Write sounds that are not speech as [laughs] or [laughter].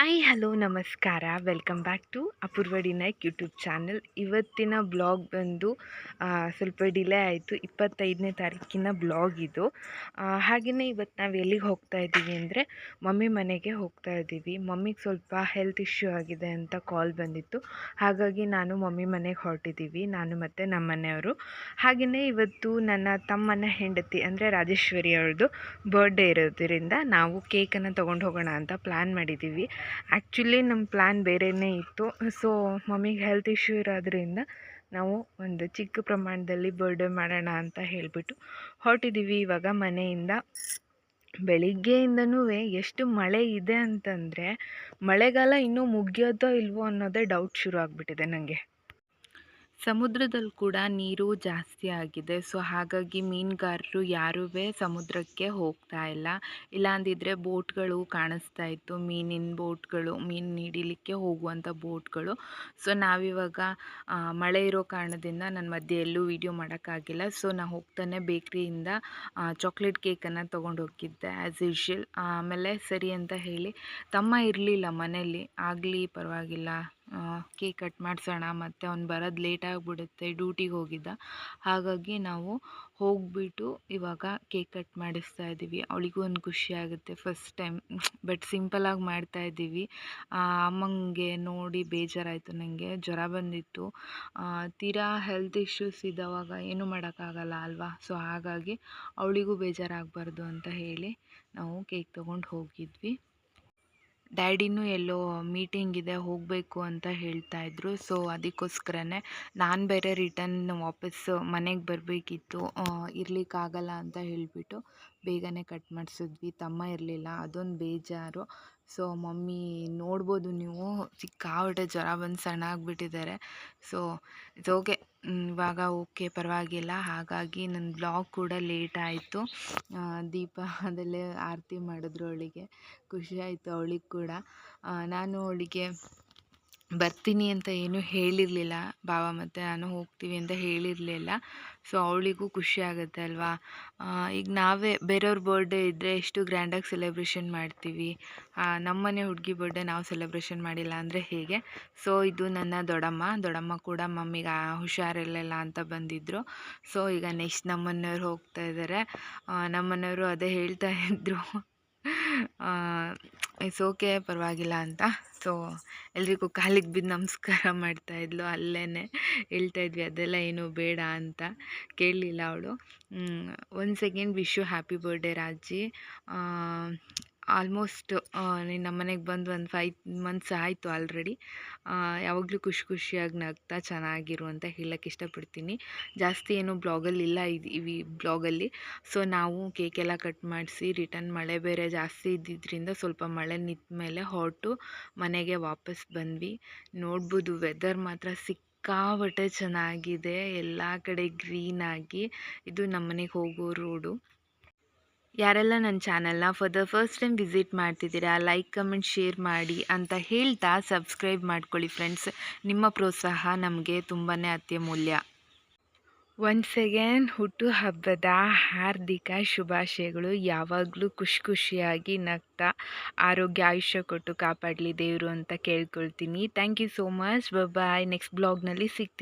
Hi, hello, ನಮಸ್ಕಾರ. Welcome back to Apoorva D Naik YouTube channel. ಇವತ್ತಿನ blog ಬಂದು ಸ್ವಲ್ಪ ಡಿಲೇ ಆಯಿತು. ಇಪ್ಪತ್ತೈದನೇ ತಾರೀಕಿನ ಬ್ಲಾಗ್ ಇದು. ಹಾಗೆಯೇ ಇವತ್ತು ನಾವು ಎಲ್ಲಿಗೆ ಹೋಗ್ತಾ ಇದ್ದೀವಿ ಅಂದರೆ, ಮಮ್ಮಿ ಮನೆಗೆ ಹೋಗ್ತಾ ಇದ್ದೀವಿ. ಮಮ್ಮಿಗೆ ಸ್ವಲ್ಪ ಹೆಲ್ತ್ ಇಶ್ಯೂ ಆಗಿದೆ ಅಂತ ಕಾಲ್ ಬಂದಿತ್ತು. ಹಾಗಾಗಿ ನಾನು ಮಮ್ಮಿ ಮನೆಗೆ ಹೊರಟಿದ್ದೀವಿ. ನಾನು ಮತ್ತು ನಮ್ಮ ಮನೆಯವರು. ಹಾಗೆಯೇ ಇವತ್ತು ನನ್ನ ತಮ್ಮನ ಹೆಂಡತಿ ಅಂದರೆ ರಾಜೇಶ್ವರಿ ಅವ್ರದ್ದು ಬರ್ಡೇ ಇರೋದ್ರಿಂದ ನಾವು ಕೇಕನ್ನು ತೊಗೊಂಡು ಹೋಗೋಣ ಅಂತ ಪ್ಲ್ಯಾನ್ ಮಾಡಿದ್ದೀವಿ. ಆ್ಯಕ್ಚುಲಿ ನಮ್ಮ ಪ್ಲ್ಯಾನ್ ಬೇರೆಯೇ ಇತ್ತು. ಸೊ ಮಮ್ಮಿಗೆ ಹೆಲ್ತ್ ಇಶ್ಯೂ ಇರೋದ್ರಿಂದ ನಾವು ಒಂದು ಚಿಕ್ಕ ಪ್ರಮಾಣದಲ್ಲಿ ಬರ್ಡೇ ಮಾಡೋಣ ಅಂತ ಹೇಳಿಬಿಟ್ಟು ಹೊರಟಿದ್ದೀವಿ ಇವಾಗ ಮನೆಯಿಂದ ಬೆಳಿಗ್ಗೆಯಿಂದನೂ ಎಷ್ಟು ಮಳೆ ಇದೆ ಅಂತಂದರೆ ಮಳೆಗಾಲ ಇನ್ನೂ ಮುಗಿಯೋದೋ ಇಲ್ವೋ ಅನ್ನೋದೇ ಡೌಟ್ ಶುರು ಆಗಿಬಿಟ್ಟಿದೆ ನನಗೆ ಸಮುದ್ರದಲ್ಲಿ ಕೂಡ ನೀರು ಜಾಸ್ತಿ ಆಗಿದೆ. ಸೊ, ಹಾಗಾಗಿ ಮೀನುಗಾರರು ಯಾರೂ ಸಮುದ್ರಕ್ಕೆ ಹೋಗ್ತಾ ಇಲ್ಲ. ಇಲ್ಲಾಂದಿದ್ರೆ ಬೋಟ್ಗಳು ಕಾಣಿಸ್ತಾ ಇತ್ತು. ಮೀನಿನ ಬೋಟ್ಗಳು, ಮೀನು ಹಿಡಿಲಿಕ್ಕೆ ಹೋಗುವಂಥ ಬೋಟ್ಗಳು. ಸೊ, ನಾವಿವಾಗ ಮಳೆ ಇರೋ ಕಾರಣದಿಂದ ನನ್ನ ಮಧ್ಯೆ ಎಲ್ಲೂ ವೀಡಿಯೋ ಮಾಡೋಕ್ಕಾಗಿಲ್ಲ. ಸೊ ನಾನು ಹೋಗ್ತಾನೆ ಬೇಕ್ರಿಯಿಂದ ಚಾಕ್ಲೇಟ್ ಕೇಕನ್ನು ತೊಗೊಂಡು ಹೋಗಿದ್ದೆ ಆ್ಯಸ್ ಯೂಶ್ವಲ್ ಆಮೇಲೆ ಸರಿ ಅಂತ ಹೇಳಿ, ತಮ್ಮ ಇರಲಿಲ್ಲ ಮನೆಯಲ್ಲಿ ಆಗಲಿ, ಪರವಾಗಿಲ್ಲ. ಕೇಕ್ ಕಟ್ ಮಾಡಿಸೋಣ, ಮತ್ತು ಅವ್ನು ಬರೋದು ಲೇಟ್ ಆಗಿಬಿಡುತ್ತೆ ಡ್ಯೂಟಿಗೆ ಹೋಗಿದ್ದ. ಹಾಗಾಗಿ ನಾವು ಹೋಗಿಬಿಟ್ಟು ಇವಾಗ ಕೇಕ್ ಕಟ್ ಮಾಡಿಸ್ತಾ ಇದ್ದೀವಿ. ಅವಳಿಗೂ ಒಂದು ಖುಷಿ ಆಗುತ್ತೆ. ಫಸ್ಟ್ ಟೈಮ್ ಬಟ್ ಸಿಂಪಲಾಗಿ ಮಾಡ್ತಾ ಇದ್ದೀವಿ. ಅಮ್ಮಂಗೆ ನೋಡಿ ಬೇಜಾರಾಯಿತು ನನಗೆ ಜ್ವರ ಬಂದಿತ್ತು. ತೀರಾ ಹೆಲ್ತ್ ಇಶ್ಯೂಸ್ ಇದ್ದವಾಗ ಏನೂ ಮಾಡೋಕ್ಕಾಗಲ್ಲ ಅಲ್ವಾ? ಸೊ ಹಾಗಾಗಿ ಅವಳಿಗೂ ಬೇಜಾರಾಗಬಾರ್ದು ಅಂತ ಹೇಳಿ ನಾವು ಕೇಕ್ ತೊಗೊಂಡು ಹೋಗಿದ್ವಿ. ಡ್ಯಾಡಿನೂ ಎಲ್ಲೋ ಮೀಟಿಂಗ್ ಇದೆ ಹೋಗಬೇಕು ಅಂತ ಹೇಳ್ತಾ ಇದ್ದರು ಸೊ, ಅದಕ್ಕೋಸ್ಕರನೇ ನಾನು ಬೇರೆ ರಿಟರ್ನ್ ವಾಪಸ್ ಮನೆಗೆ ಬರಬೇಕಿತ್ತು. ಇರಲಿಕ್ಕಾಗಲ್ಲ ಅಂತ ಹೇಳಿಬಿಟ್ಟು ಬೇಗನೆ ಕಟ್ ಮಾಡಿಸಿದ್ವಿ. ತಮ್ಮ ಇರಲಿಲ್ಲ. ಅದೊಂದು ಬೇಜಾರು. ಸೊ, ಮಮ್ಮಿ ನೋಡ್ಬೋದು ನೀವು. ಸಿಕ್ಕಾಪಟ್ಟೆ ಜ್ವರ ಬಂದು ಸಣ್ಣ ಆಗಿಬಿಟ್ಟಿದ್ದಾರೆ. ಸೊ ಇಟ್ಸ್ ಓಕೆ ಇವಾಗ ಓಕೆ ಪರವಾಗಿಲ್ಲ. ಹಾಗಾಗಿ ನನ್ನ ಬ್ಲಾಗ್ ಕೂಡ ಲೇಟ್ ಆಯಿತು. ದೀಪ ಅದಲ್ಲೇ ಆರತಿ ಮಾಡಿದ್ರು ಅವಳಿಗೆ. ಖುಷಿ ಆಯಿತು ಅವಳಿಗೆ ಕೂಡ. ನಾನು ಅವಳಿಗೆ ಬರ್ತೀನಿ ಅಂತ ಏನೂ ಹೇಳಿರಲಿಲ್ಲ. ಬಾವ, ಮತ್ತು ನಾನು ಹೋಗ್ತೀವಿ ಅಂತ ಹೇಳಿರಲಿಲ್ಲ. ಸೊ, ಅವಳಿಗೂ ಖುಷಿ ಆಗುತ್ತೆ ಅಲ್ವಾ? ಈಗ ನಾವೇ ಬೇರೆಯವ್ರ ಬರ್ಡೇ ಇದ್ದರೆ ಎಷ್ಟು ಗ್ರ್ಯಾಂಡಾಗಿ ಸೆಲೆಬ್ರೇಷನ್ ಮಾಡ್ತೀವಿ? ನಮ್ಮ ನಮ್ಮನೆ ಹುಡುಗಿ ಬರ್ಡೇ ನಾವು ಸೆಲೆಬ್ರೇಷನ್ ಮಾಡಿಲ್ಲ ಅಂದರೆ ಹೇಗೆ? ಸೊ, ಇದು ನನ್ನ ದೊಡ್ಡಮ್ಮ. ದೊಡ್ಡಮ್ಮ ಕೂಡ ಮಮ್ಮಿಗೆ ಹುಷಾರಿರಲಿಲ್ಲ ಅಂತ ಬಂದಿದ್ದರು ಸೊ, ಈಗ ನೆಕ್ಸ್ಟ್ ನಮ್ಮನೆಯವ್ರು ಹೋಗ್ತಾ ಇದ್ದಾರೆ ನಮ್ಮನೆಯವರು ಅದೇ ಹೇಳ್ತಾ ಇದ್ದರು ಇಟ್ಸ್ ಓಕೆ, ಪರವಾಗಿಲ್ಲ ಅಂತ. ಸೊ ಎಲ್ರಿಗೂ ಕಾಲಿಗೆ ಬಿದ್ದು ನಮಸ್ಕಾರ [laughs] ಮಾಡ್ತಾಯಿದ್ಲು ಅಲ್ಲೇ ಹೇಳ್ತಾ ಇದ್ವಿ, ಅದೆಲ್ಲ ಏನು ಬೇಡ ಅಂತ. ಕೇಳಲಿಲ್ಲ ಅವಳು. ಒಂದು second, wish you happy birthday Raji almost ನೀನು ನಮ್ಮನೆಗೆ ಬಂದು ಒಂದು ಫೈವ್ ಮಂತ್ಸ್ ಆಯಿತು ಆಲ್ರೆಡಿ ಯಾವಾಗಲೂ ಖುಷಿ ಖುಷಿಯಾಗಿ ನಗ್ತಾ ಚೆನ್ನಾಗಿರು ಅಂತ ಹೇಳಕ್ಕೆ ಇಷ್ಟಪಡ್ತೀನಿ. ಜಾಸ್ತಿ ಏನು ಬ್ಲಾಗಲ್ಲಿ ಇಲ್ಲ ಇವಿ ಬ್ಲಾಗಲ್ಲಿ. ಸೊ ನಾವು ಕೇಕೆಲ್ಲ ಕಟ್ ಮಾಡಿಸಿ ರಿಟರ್ನ್ ಮಳೆ ಬೇರೆ ಜಾಸ್ತಿ ಇದ್ದಿದ್ದರಿಂದ ಸ್ವಲ್ಪ ಮಳೆ ನಿಂತ ಮೇಲೆ ಹೊರಟು ಮನೆಗೆ ವಾಪಸ್ ಬಂದ್ವಿ. ನೋಡ್ಬೋದು ವೆದರ್ ಮಾತ್ರ ಸಿಕ್ಕಾಪಟ್ಟೆ ಚೆನ್ನಾಗಿದೆ. ಎಲ್ಲ ಕಡೆ ಗ್ರೀನಾಗಿ ಇದು ನಮ್ಮನೆಗೆ ಹೋಗೋ ರೋಡು ಯಾರೆಲ್ಲ ನನ್ನ ಚಾನಲ್ನ for the first time visit ಮಾಡ್ತಿದ್ದೀರಾ ಲೈಕ್ ಕಮೆಂಟ್ ಶೇರ್ ಮಾಡಿ ಅಂತ ಹೇಳ್ತಾ ಸಬ್ಸ್ಕ್ರೈಬ್ ಮಾಡ್ಕೊಳ್ಳಿ ಫ್ರೆಂಡ್ಸ್ ನಿಮ್ಮ ಪ್ರೋತ್ಸಾಹ ನಮಗೆ ತುಂಬಾ ಅತ್ಯಮೂಲ್ಯ. ಒನ್ಸ್ ಅಗೇನ್ ಹುಟ್ಟು ಹಬ್ಬದ ಹಾರ್ದಿಕ ಶುಭಾಶಯಗಳು. ಯಾವಾಗಲೂ ಖುಷಿ ಖುಷಿಯಾಗಿ ನಗ್ತಾ ಆರೋಗ್ಯ, ಆಯುಷ್ಯ ಕೊಟ್ಟು ಕಾಪಾಡಲಿ ದೇವರು ಅಂತ ಕೇಳ್ಕೊಳ್ತೀನಿ. Thank you so much bye next ಬ್ಲಾಗ್ನಲ್ಲಿ ಸಿಗ್ತೀನಿ.